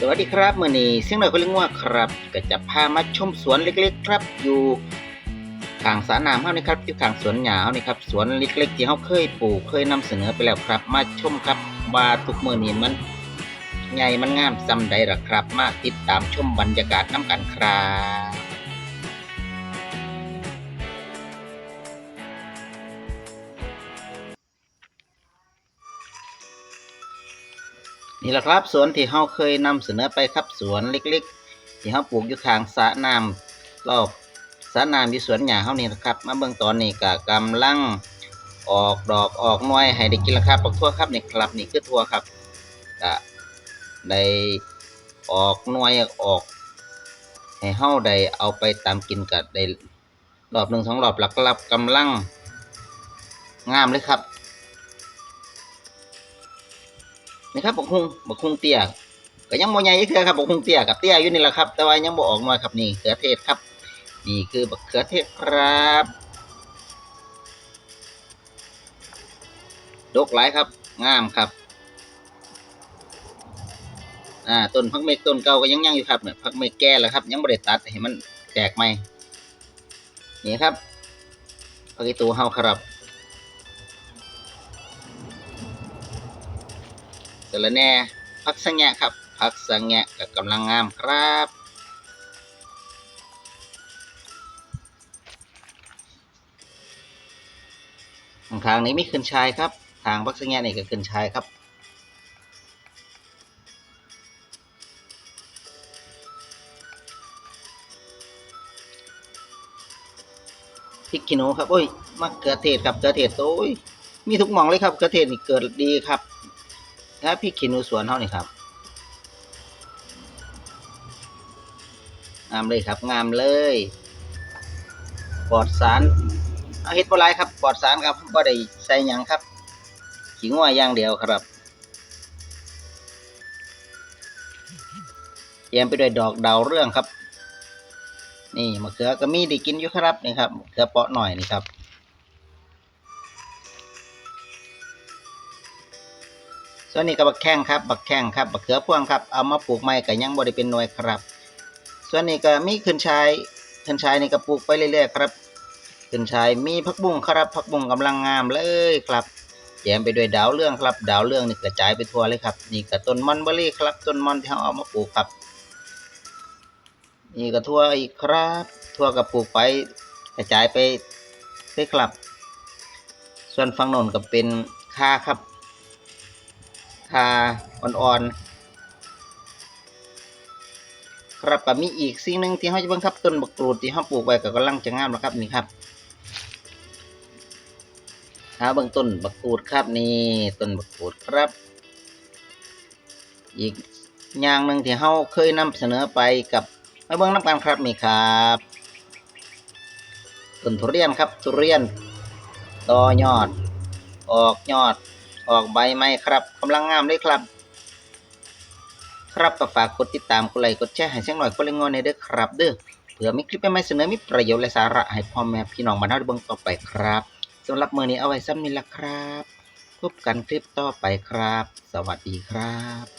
สวัสดีครับมื่อนี้เสียงหน่อยก็เลี้ยงว่าครับ ก็จะพามาชมสวนเล็กๆ ครับ อยู่ทางสาน้ำเฮานี่ครับอยู่ทางสวนหยาเฮานี่ครับสวนเล็กๆที่เฮาเคยปลูกเคยนำเสนอไปแล้วครับ มาชมครับว่าทุกมื่อนี้มันใหญ่มันงามซำใดล่ะครับ มาติดตามชมบรรยากาศน้ำกันครับ นี่แหละครับสวนที่เฮาเคยนำเสนอไปครับสวนเล็กๆ ที่เฮาปลูกอยู่ข้างสระน้ำรอบสระน้ำที่สวนหญ้าเฮานี่นะครับ มาเบิ่งตอนนี้ก็กำลังออกดอกออกหน่วยให้ได้กินแล้วครับปักทั่วครับนี่ครับนี่คือทั่วครับก็ได้ออกหน่วยออก ให้เฮาได้เอาไปตามกินก็ได้รอบหนึ่งสองรอบหลักลับกำลังงามเลยครับ นี่ครับบักฮุงบักฮุงเตี้ยก็ยังบ่ใหญ่อีกเทื่อครับบักฮุงเตี้ยกับเตี้ยอยู่นี่แหละครับ แต่ว่ายังบ่ออกมาครับนี่เขือเทศครับ นี่คือบักเขือเทศครับดกหลายครับงามครับอ่าต้นพักเมกต้นเก่าก็ยังยังอยู่ครับเนี่ยพักเมกแก่แล้วครับ ยังบ่ได้ตัดให้มันแตกใหมนี่ครับพักอีตูเฮาครับ สะระแหน่ผักสังแงะครับผักสังแงะกับกำลังงามครับทางนี้มีขึ้นชายครับ ทางผักสังแงะนี่ก็ขึ้นชายครับพริกขี้หนูครับโอ้ยมะเขือเทศครับเขือเทศโอ้ยมีทุกหมองเลยครับเขือเทศนี่เกิดดีครับ ถ้าพี่ขินูสวนเท่านี่ครับ งามเลยครับ งามเลย ปลอดสารเอาเฮ็ดบ่หลายครับ ปลอดสารครับบ่ได้ใส่หยังครับขิงว่าอย่างเดียวครับเตรียมไปด้วยดอกดาวเรื่องครับ นี่มะเขือก็มีได้กินอยู่ครับนี่ครับมะเขือเปาะหน่อยนี่ครับ ส่วนนี้ก็บักแข้งครับ บักแข้งครับบักเขือพวงครับ เอามาปลูกใหม่ก็ยังบ่ได้เป็นหน่วยครับ ส่วนนี้ก็มีขึ้นชายขึ้นชายนี่ก็ปลูกไปเรื่อยๆครับ ขึ้นชายมีผักบุ้งครับผักบุ้งกำลังงามเลยครับแยมไปด้วยดาวเรื่องครับ ดาวเรื่องนี่กระจายไปทั่วเลยครับนี่ก็ต้นมอนเบอรี่ครับต้นมอนที่เราเอามาปลูกครับ นี่ก็ทั่วอีกครับทั่วก็ปลูกไปกระจายไปเลยครับ ส่วนฝั่งโน้นก็เป็นคาครับ คาอ่อนๆ ครับก็มีอีกสิ่งหนึ่งที่เขาจะเบิ่งครับต้นบักกรูดที่เขาปลูกไว้ก็กำลังจะงามแล้วครับนี่ครับหาเบื้องต้นบักกรูดครับนี่ต้นบักกรูดครับ อีกอย่างหนึ่งที่เขาเคยนำเสนอไปกับมาเบิ่งน้ำกันครับนี่ครับต้นทุเรียนครับทุเรียนต่อยอด ออกยอด ออกใบไหมครับกำลังงามเลยครับ ครับก็ฝากกดติดตามกดไลค์กดแชร์ให้เสียงหน่อยกดเละงอนในเด้อครับ เด้อเผื่อมีคลิปใหม่ๆเสนอมีประโยชน์และสาระให้พ่อแม่พี่น้องบรรดาเบิ่งต่อไปครับสำหรับมื้อนี้เอาไว้ซ้ำนี้ละครับ พบกันคลิปต่อไปครับ สวัสดีครับ